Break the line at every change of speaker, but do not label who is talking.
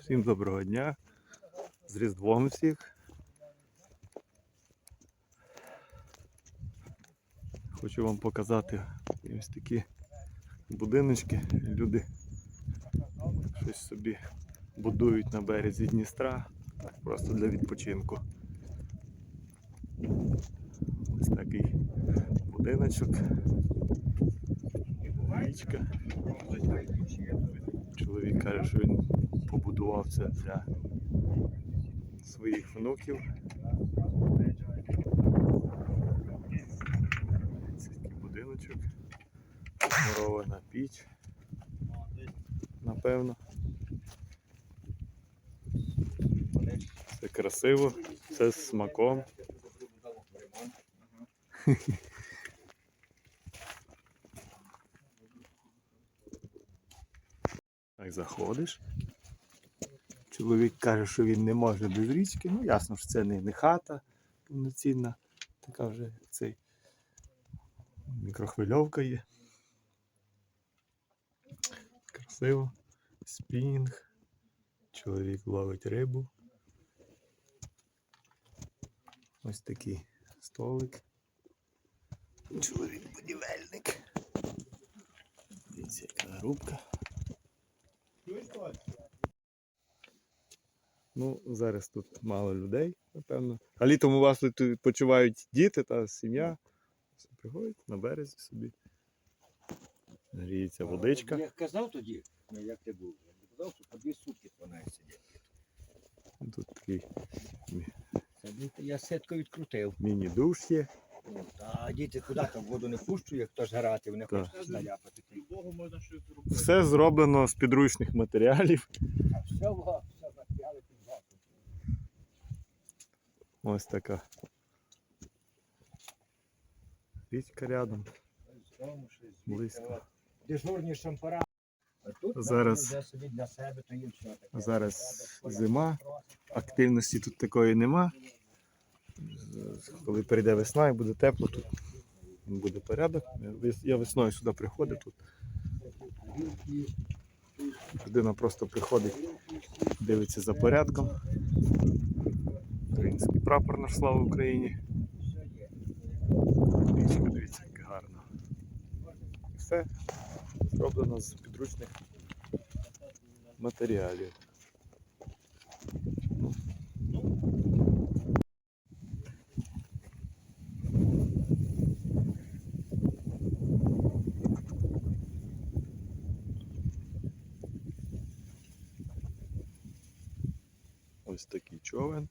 Всім доброго дня. З Різдвом всіх. Хочу вам показати ось такі будиночки. Люди щось собі будують на березі Дністра. Просто для відпочинку. Ось такий будиночок. Річка. Чоловік каже, що він побудував це для своїх внуків. Це такий будиночок. Мурована піч. Напевно. Це красиво, це з смаком. Так заходиш. Чоловік каже, що він не може без річки. Ну, ясно, що це не, не хата повноцінна, така вже цей мікрохвильовка є. Красиво. Спінг. Чоловік ловить рибу. Ось такий столик. Чоловік будівельник. Дивіться, яка грубка. Ну, зараз тут мало людей, напевно. А літом у вас тут відпочивають діти та сім'я. Приходять на березі собі. Гріється водичка.
Я казав тоді, ну як ти був, я не казав, що по дві сутки вона сидять.
Тут такий
я сітку відкрутив.
міні-душ є.
А діти куди там воду не пущу, як хтось грати, вони
Так.
хочуть наляпати.
Все зроблено з підручних матеріалів.
А все, во, все матеріали під захід.
Ось така. Річка рядом.
З дому щось звідти,
Близько.
от. Дежурні шампара. А тут
Зараз-
вже собі для себе, то їм все таке.
Зараз зима. Активності тут такої нема. Коли прийде весна і буде тепло, тут буде порядок. Я- весною сюди приходив тут. Людина просто приходить, дивиться за порядком. Український прапор наш слава Україні. Річка, дивіться, як гарно. Все зроблено з підручних матеріалів. Ось такий човен.